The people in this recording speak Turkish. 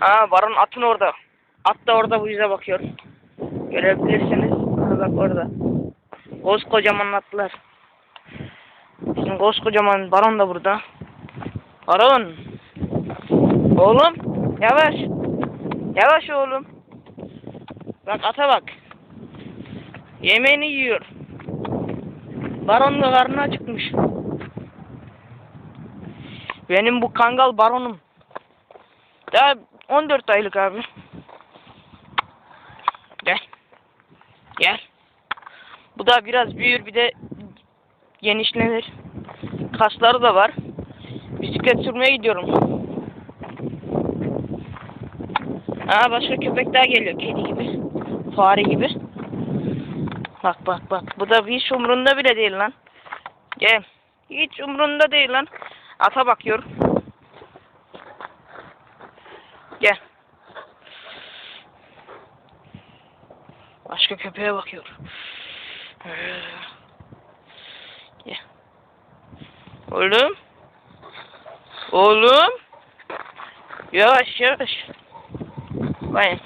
Aa Baron atın orada. At da orada bu yüze bakıyor. Görebilirsiniz. Aa, bak orada. Koskocaman atlar. Bizim koskocaman Baron da burada. Baron. Oğlum. Yavaş. Yavaş oğlum. Bak ata bak. Yemeğini yiyor. Baron da karnı acıkmış. Benim bu kangal baronum. Daha 14 aylık abi. Gel. Gel. Bu da biraz büyür bir de genişlenir. Kasları da var. Bisiklet sürmeye gidiyorum. Aa başka köpek daha geliyor. Kedi gibi. Fare gibi. Bak bak bak. Bu da hiç umrunda bile değil lan. Gel. Hiç umrunda değil lan. Ata bakıyor. Gel. Başka köpeğe bakıyor. Gel. Oğlum. Oğlum. Yavaş yavaş. Bayım.